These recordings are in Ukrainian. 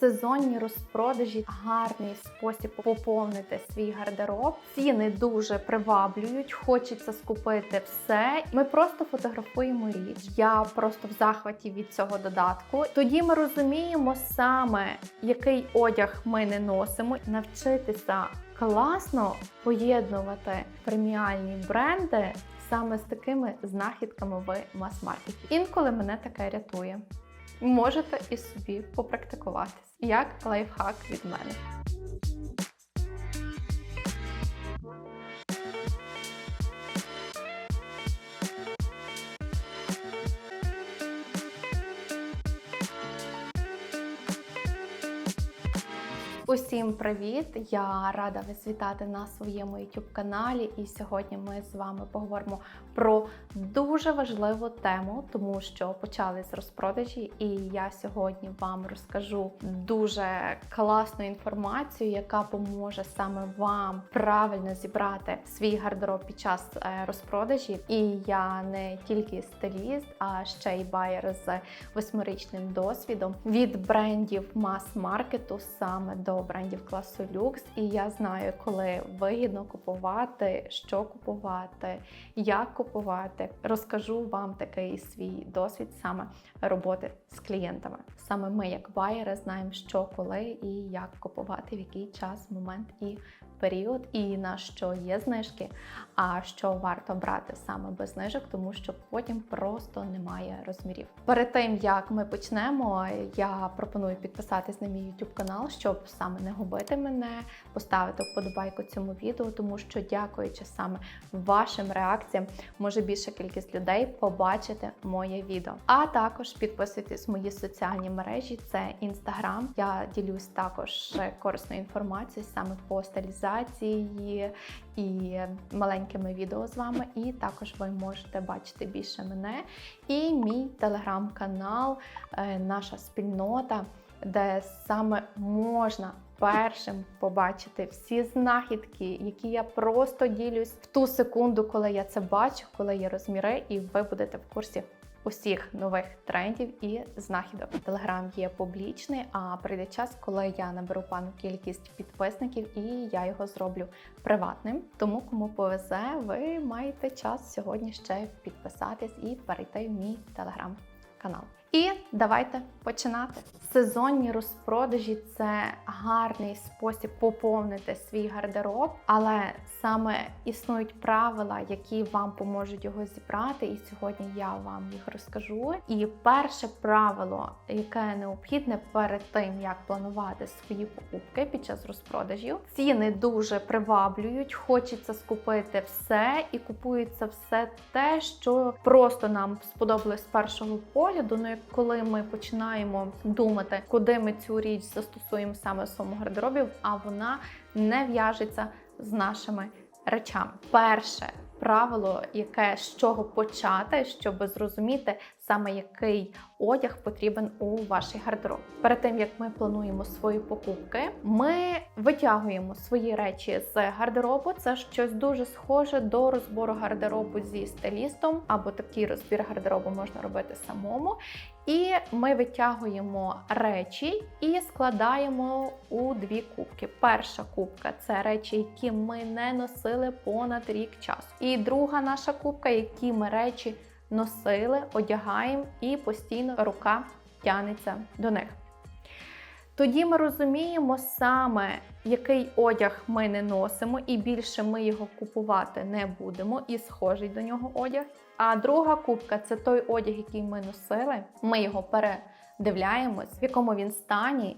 Сезонні розпродажі гарний спосіб поповнити свій гардероб. Ціни дуже приваблюють, хочеться скупити все. Ми просто фотографуємо річ. Я просто в захваті від цього додатку. Тоді ми розуміємо саме, який одяг ми не носимо, навчитися класно поєднувати преміальні бренди. Саме з такими знахідками в мас-маркеті. Інколи мене таке рятує. Можете і собі попрактикуватись, як лайфхак від мене. Усім привіт! Я рада вас вітати на своєму youtube каналі. І сьогодні ми з вами поговоримо про дуже важливу тему, тому що почали з розпродажі, і я сьогодні вам розкажу дуже класну інформацію, яка поможе саме вам правильно зібрати свій гардероб під час е, розпродажі. І я не тільки стиліст, а ще й байер з восьмирічним досвідом від брендів мас-маркету саме до брендів класу люкс. І я знаю, коли вигідно купувати, що купувати, як купувати. Розкажу вам такий свій досвід саме роботи з клієнтами. Саме ми, як байери, знаємо, що коли і як купувати, в який час, момент і період, і на що є знижки, а що варто брати саме без знижок, тому що потім просто немає розмірів. Перед тим як ми почнемо, я пропоную підписатись на мій YouTube канал, щоб саме не губити мене, поставити вподобайку цьому відео, тому що, дякуючи саме вашим реакціям, може більша кількість людей побачити моє відео. А також підписуйтесь мої соціальні мережі, це Instagram. Я ділюсь також корисною інформацією саме по стилізації і маленькими відео з вами. І також ви можете бачити більше мене і мій телеграм-канал, е, наша спільнота, де саме можна. Першим побачити всі знахідки, які я просто ділюсь в ту секунду, коли я це бачу, коли є розміри, і ви будете в курсі усіх нових трендів і знахідок. Телеграм є публічний, а прийде час, коли я наберу пану кількість підписників і я його зроблю приватним. Тому кому повезе, ви маєте час сьогодні ще підписатись і перейти в мій телеграм-канал. І давайте починати. Сезонні розпродажі це гарний спосіб поповнити свій гардероб, але саме існують правила, які вам поможуть його зібрати. І сьогодні я вам їх розкажу. І перше правило, яке необхідне перед тим, як планувати свої покупки під час розпродажів, ціни дуже приваблюють, хочеться скупити все і купується все те, що просто нам сподобалось з першого погляду. Ну, як коли ми починаємо думати, куди ми цю річ застосуємо саме в своєму гардеробі, а вона не в'яжеться з нашими речами. Перше правило, яке з чого почати, щоб зрозуміти саме який одяг потрібен у вашій гардероб. Перед тим як ми плануємо свої покупки, ми витягуємо свої речі з гардеробу. Це щось дуже схоже до розбору гардеробу зі стилістом, або такий розбір гардеробу можна робити самому. І ми витягуємо речі і складаємо у дві кубки. Перша кубка це речі, які ми не носили понад рік часу. І друга наша кубка, які ми речі носили, одягаємо і постійно рука тянеться до них. Тоді ми розуміємо саме, який одяг ми не носимо, і більше ми його купувати не будемо, і схожий до нього одяг. А друга кубка це той одяг, який ми носили. Ми його передивляємось, в якому він стані.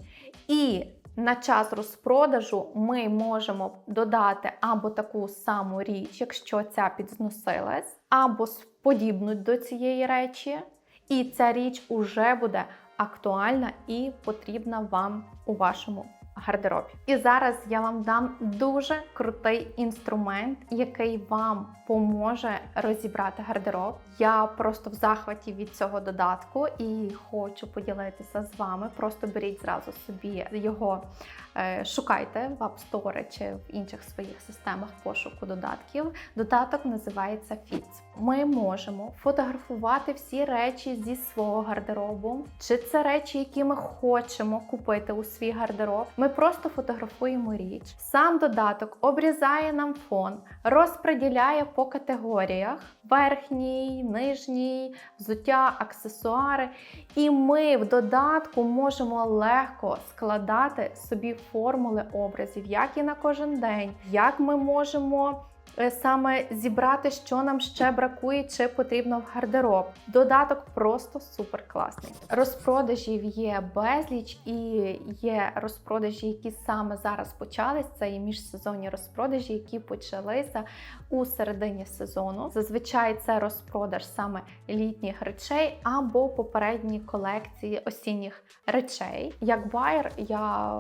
І на час розпродажу ми можемо додати або таку саму річ, якщо ця підзносилась, або подібну до цієї речі. І ця річ уже буде актуальна і потрібна вам у вашому гардеробі. І зараз я вам дам дуже крутий інструмент, який вам поможе розібрати гардероб. Я просто в захваті від цього додатку і хочу поділитися з вами. Просто беріть зразу собі його, шукайте в App Store чи в інших своїх системах пошуку додатків. Додаток називається Fits. Ми можемо фотографувати всі речі зі свого гардеробу, чи це речі, які ми хочемо купити у свій гардероб. Ми просто фотографуємо річ. Сам додаток обрізає нам фон, розподіляє по категоріях: верхній, нижній, взуття, аксесуари. І ми в додатку можемо легко складати собі формули образів, як і на кожен день, як ми можемо. Е, Саме зібрати, що нам ще бракує, чи потрібно в гардероб. Додаток просто супер класний. Розпродажів є безліч, і є розпродажі, які саме зараз почались. Це є міжсезонні розпродажі, які почалися у середині сезону. Зазвичай це розпродаж саме літніх речей або попередні колекції осінніх речей. Як байер, я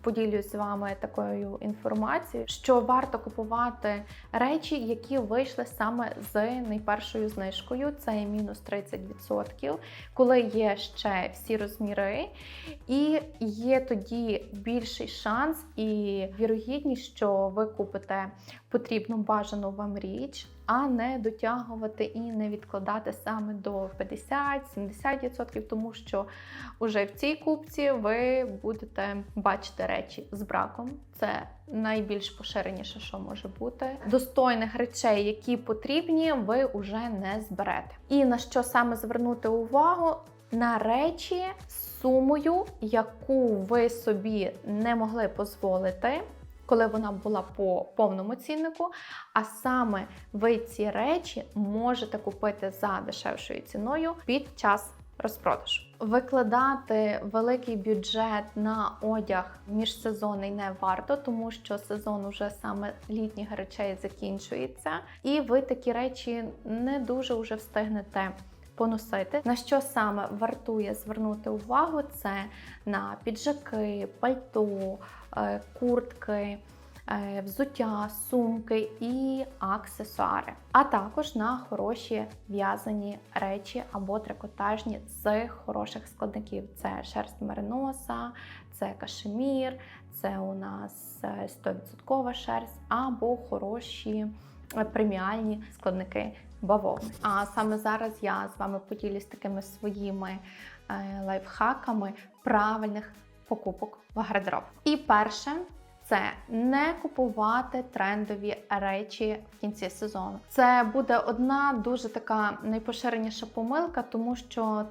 поділюсь з вами такою інформацією, що варто купувати речі, які вийшли саме з найпершою знижкою. Це мінус 30%, коли є ще всі розміри, і є тоді більший шанс і вірогідність, що ви купите потрібну бажану вам річ, а не дотягувати і не відкладати саме до 50-70%, тому що уже в цій купці ви будете бачити речі з браком. Це найбільш поширеніше, що може бути. Достойних речей, які потрібні, ви вже не зберете. І на що саме звернути увагу? На речі з сумою, яку ви собі не могли дозволити, коли вона була по повному ціннику. А саме ви ці речі можете купити за дешевшою ціною під час розпродажу. Викладати великий бюджет на одяг міжсезонний не варто, тому що сезон уже саме літніх речей закінчується, і ви такі речі не дуже вже встигнете. Поносити на що саме вартує звернути увагу, це на піджаки, пальто, е, куртки, взуття, сумки і аксесуари, а також на хороші в'язані речі або трикотажні з хороших складників. Це шерсть мериноса, це кашемір, це у нас е, 100% шерсть або хороші е, преміальні складники бавовни. А саме зараз я з вами поділюсь такими своїми е, лайфхаками правильних покупок в гардероб. І перше. Це не купувати трендові речі в кінці сезону. Це буде одна дуже така найпоширеніша помилка, тому що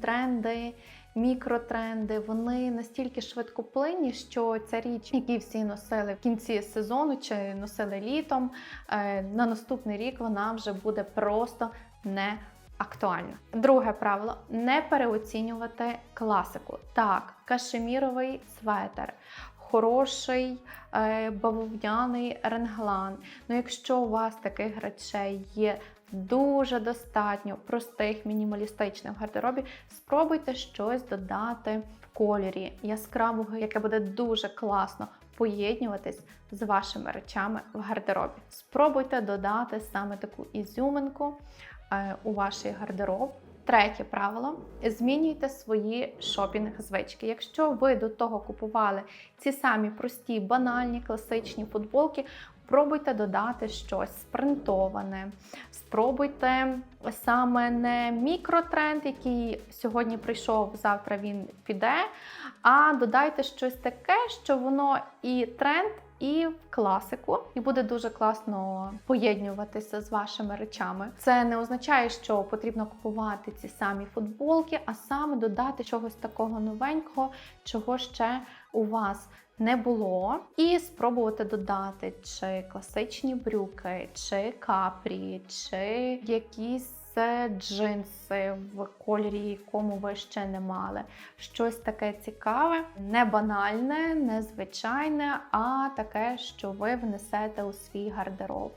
тренди, мікротренди, вони настільки швидкоплинні, що ця річ, які всі носили в кінці сезону чи носили літом, е, на наступний рік вона вже буде просто не актуальна. Друге правило не переоцінювати класику. Так, кашеміровий светер. Хороший е, бавовняний ренглан. Ну, якщо у вас таких речей є дуже достатньо простих, мінімалістичних в гардеробі, спробуйте щось додати в кольорі яскравого, яке буде дуже класно поєднуватись з вашими речами в гардеробі. Спробуйте додати саме таку ізюминку е, у ваш гардероб. Третє правило: змінюйте свої шопінг звички. Якщо ви до того купували ці самі прості, банальні, класичні футболки, пробуйте додати щось спринтоване. Спробуйте саме не мікротренд, який сьогодні прийшов, завтра він піде. А додайте щось таке, що воно і тренд, і класику, і буде дуже класно поєднуватися з вашими речами. Це не означає, що потрібно купувати ці самі футболки, а саме додати чогось такого новенького, чого ще у вас не було, і спробувати додати чи класичні брюки, чи капрі, чи якісь це джинси в кольорі, якому ви ще не мали. Щось таке цікаве, не банальне, незвичайне, а таке, що ви внесете у свій гардероб.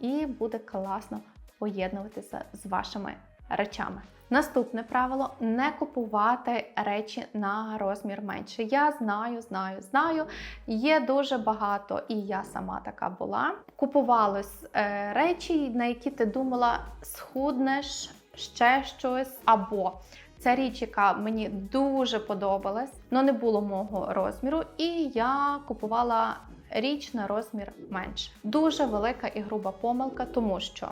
І буде класно поєднуватися з вашими речами. Наступне правило не купувати речі на розмір менше. Я знаю, знаю, знаю. Є дуже багато, і я сама така була. Купувались е, речі, на які ти думала, схуднеш ще щось, або це річ, яка мені дуже подобалась, але не було мого розміру, і я купувала річ на розмір менше. Дуже велика і груба помилка, тому що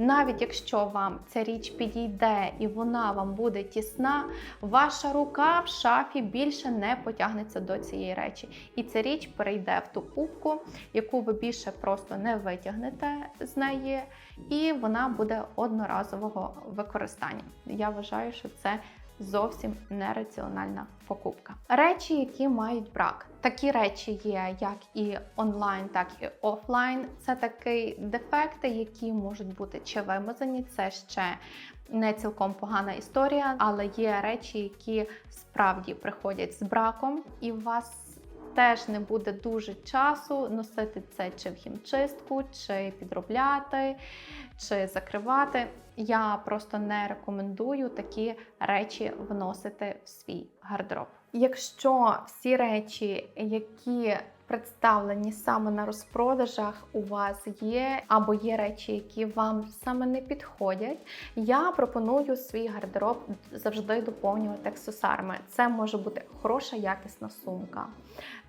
навіть якщо вам ця річ підійде і вона вам буде тісна, ваша рука в шафі більше не потягнеться до цієї речі. І ця річ перейде в ту кубку, яку ви більше просто не витягнете з неї, і вона буде одноразового використання. Я вважаю, що це зовсім нераціональна покупка. Речі, які мають брак. Такі речі є як і онлайн, так і офлайн. Це такі дефекти, які можуть бути чи вимазані. Це ще не цілком погана історія, але є речі, які справді приходять з браком, і у вас. Теж не буде дуже часу носити це чи в хімчистку, чи підробляти, чи закривати. Я просто не рекомендую такі речі вносити в свій гардероб. Якщо всі речі, які представлені саме на розпродажах, у вас є, або є речі, які вам саме не підходять, я пропоную свій гардероб завжди доповнювати аксесуарами. Це може бути хороша якісна сумка.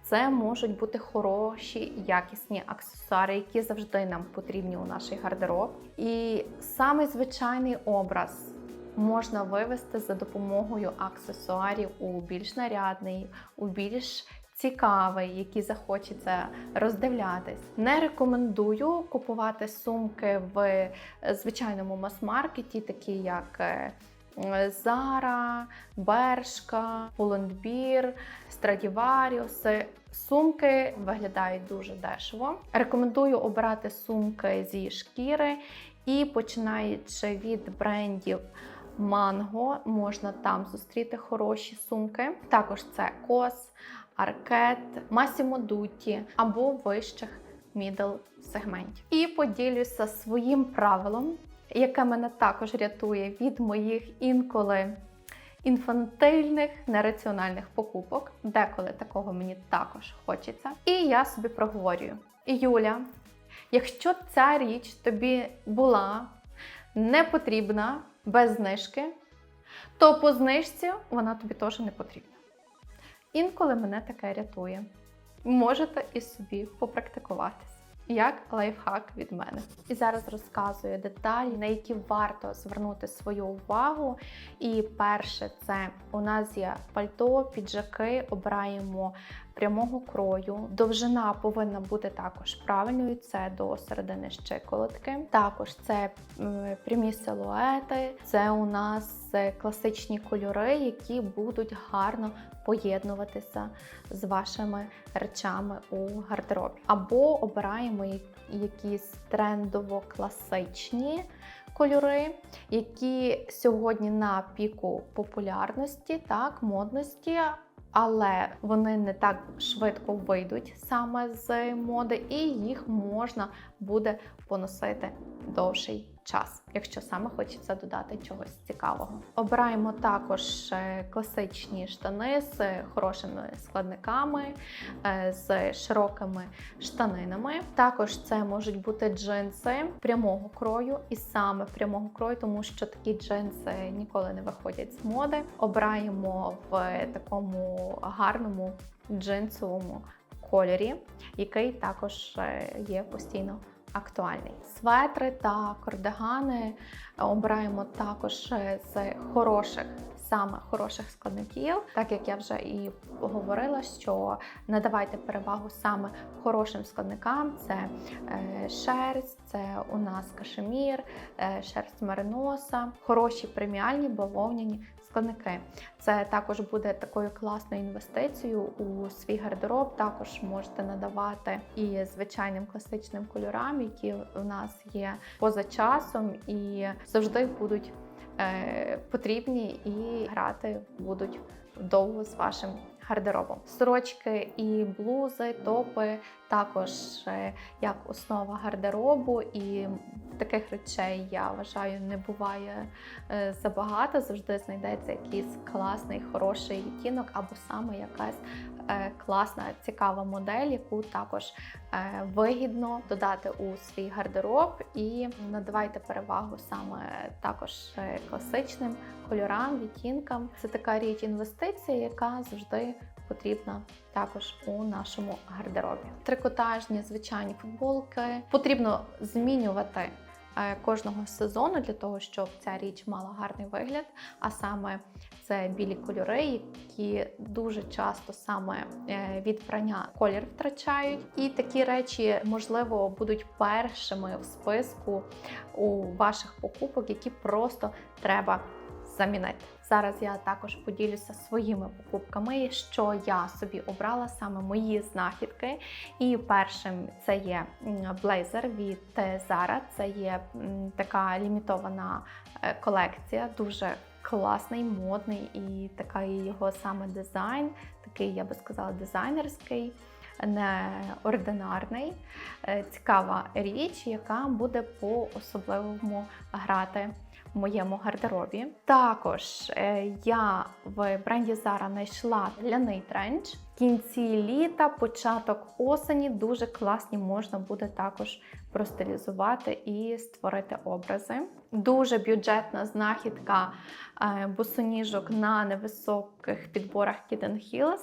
Це можуть бути хороші якісні аксесуари, які завжди нам потрібні у нашій гардероб. І самий звичайний образ можна вивести за допомогою аксесуарів у більш нарядний, у більш цікавий, який захочеться роздивлятись. Не рекомендую купувати сумки в звичайному мас-маркеті, такі як. е, Зара, Бершка, Pull&Bear, Stradivarius. Сумки виглядають дуже дешево. Рекомендую обирати сумки зі шкіри і починаючи від брендів Mango, можна там зустріти хороші сумки. Також це COS, Arket, Massimo Dutti або вищих middle сегментів. І поділюся своїм правилом, яке мене також рятує від моїх інколи інфантильних, нераціональних покупок. Деколи такого мені також хочеться. І я собі проговорюю: Юля, якщо ця річ тобі була не потрібна без знижки, то по знижці вона тобі теж не потрібна. Інколи мене таке рятує. Можете і собі попрактикуватись. Як лайфхак від мене. І зараз розказую деталі, на які варто звернути свою увагу. І перше, це у нас є пальто, піджаки, обираємо прямого крою. Довжина повинна бути також правильною, це до середини щиколотки. Також це прямі силуети, це у нас е, класичні кольори, які будуть гарно поєднуватися з вашими речами у гардеробі. Або обираємо якісь трендово-класичні кольори, які сьогодні на піку популярності, так, модності. Але вони не так швидко вийдуть саме з моди, і їх можна буде поносити довший час, якщо саме хочеться додати чогось цікавого. Обираємо також е, класичні штани з хорошими складниками, е, з широкими штанинами. Також це можуть бути джинси прямого крою, і саме прямого крою, тому що такі джинси ніколи не виходять з моди. Обираємо в такому гарному джинсовому кольорі, який також е, є постійно актуальний. Светри та кардигани обираємо також з хороших. Саме хороших складників, так як я вже і говорила, що надавайте перевагу саме хорошим складникам: це е, шерсть, це у нас кашемір, е, шерсть мериноса, хороші преміальні бавовняні складники. Це також буде такою класною інвестицією у свій гардероб. Також можете надавати і звичайним класичним кольорам, які у нас є поза часом, і завжди будуть е, потрібні і грати будуть довго з вашим гардеробом. Сорочки і блузи, топи також е, як основа гардеробу, і Таких речей я вважаю не буває е, забагато. Завжди знайдеться якийсь класний, хороший відтінок, або саме якась е, класна, цікава модель, яку також е, вигідно додати у свій гардероб. І надавайте перевагу саме також е, класичним кольорам, відтінкам. Це така річ інвестиція, яка завжди потрібна також у нашому гардеробі. Трикотажні звичайні футболки потрібно змінювати е, кожного сезону для того, щоб ця річ мала гарний вигляд. А саме це білі кольори, які дуже часто саме е, від прання колір втрачають. І такі речі, можливо, будуть першими в списку у ваших покупок, які просто треба замінити. Зараз я також поділюся своїми покупками, що я собі обрала саме мої знахідки. І першим це є блейзер від Zara. Це є така лімітована е, колекція, дуже класний, модний і такий його саме дизайн, такий, я би сказала, дизайнерський. Неординарний, Е, цікава річ, яка буде по-особливому грати в моєму гардеробі. Також е, я в бренді Zara знайшла ляний тренч. Кінці літа, початок осені дуже класні можна буде також простилізувати і створити образи. Дуже бюджетна знахідка е, босоніжок на невисоких підборах Kitten Hills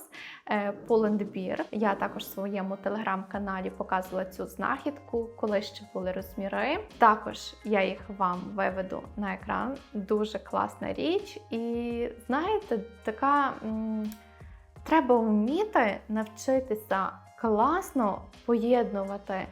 е, Pull&Bear. Я також в своєму телеграм-каналі показувала цю знахідку, коли ще були розміри. Також я їх вам виведу на екран. Дуже класна річ. І знаєте, така треба вміти навчитися класно поєднувати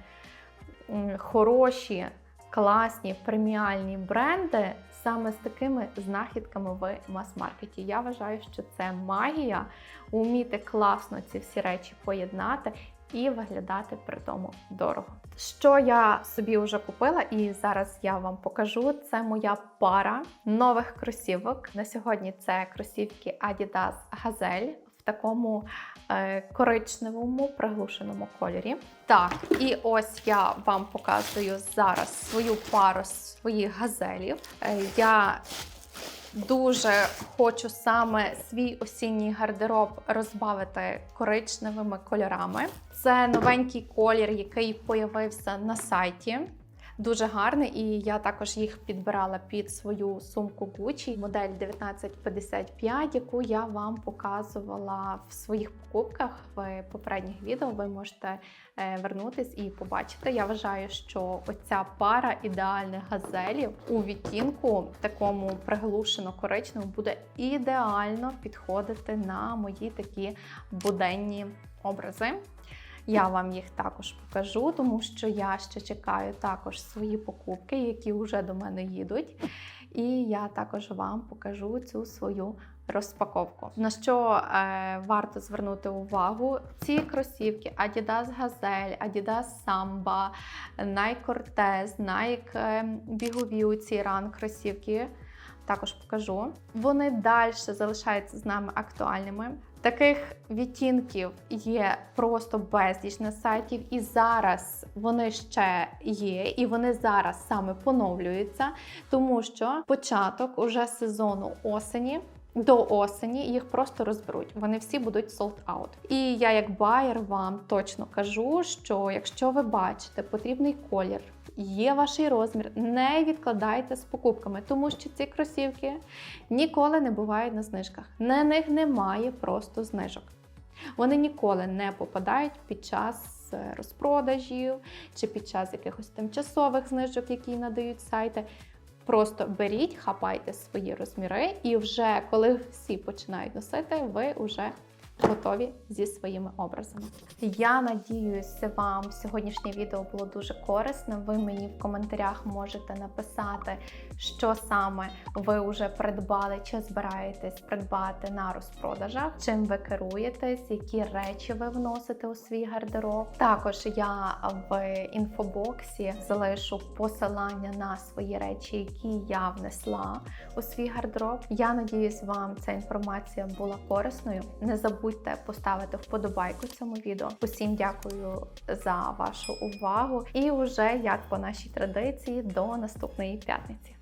хороші, класні преміальні бренди саме з такими знахідками в мас-маркеті. Я вважаю, що це магія вміти класно ці всі речі поєднати і виглядати при тому дорого. Що я собі вже купила, і зараз я вам покажу. Це моя пара нових кросівок. На сьогодні це кросівки Adidas Gazelle такому е, коричневому приглушеному кольорі. Так, і ось я вам показую зараз свою пару своїх газелів. Е, я Дуже хочу саме свій осінній гардероб розбавити коричневими кольорами. Це новенький колір, який появився на сайті. Дуже гарний, і я також їх підбирала під свою сумку Gucci, модель 1955, яку я вам показувала в своїх покупках в попередніх відео. Ви можете е, вернутись і побачити. Я вважаю, що оця пара ідеальних газелів у відтінку такому приглушено коричневому буде ідеально підходити на мої такі буденні образи. Я вам їх також покажу, тому що я ще чекаю також свої покупки, які вже до мене їдуть. І я також вам покажу цю свою розпаковку. На що е, варто звернути увагу? Ці кросівки Adidas Gazelle, Adidas Samba, Nike Cortez, Nike е, бігові у ці ран кросівки. Також покажу. Вони далі залишаються з нами актуальними. Таких відтінків є просто безліч на сайтів, і зараз вони ще є, і вони зараз саме поновлюються, тому що початок уже сезону осені. До осені їх просто розберуть. Вони всі будуть sold out. І я, як байер, вам точно кажу, що якщо ви бачите потрібний колір, є ваш розмір, не відкладайте з покупками, тому що ці кросівки ніколи не бувають на знижках. На них немає просто знижок. Вони ніколи не попадають під час е, розпродажів чи під час якихось тимчасових знижок, які надають сайти. Просто беріть, хапайте свої розміри, і вже коли всі починають носити, ви вже готові зі своїми образами. Я надіюся, вам сьогоднішнє відео було дуже корисним. Ви мені в коментарях можете написати, що саме ви вже придбали, чи збираєтесь придбати на розпродажах, чим ви керуєтесь, які речі ви вносите у свій гардероб. Також я в інфобоксі залишу посилання на свої речі, які я внесла у свій гардероб. Я надіюсь, вам ця інформація була корисною. Не забудьте забудьте поставити вподобайку цьому відео. Усім дякую за вашу увагу. І уже як по нашій традиції до наступної п'ятниці.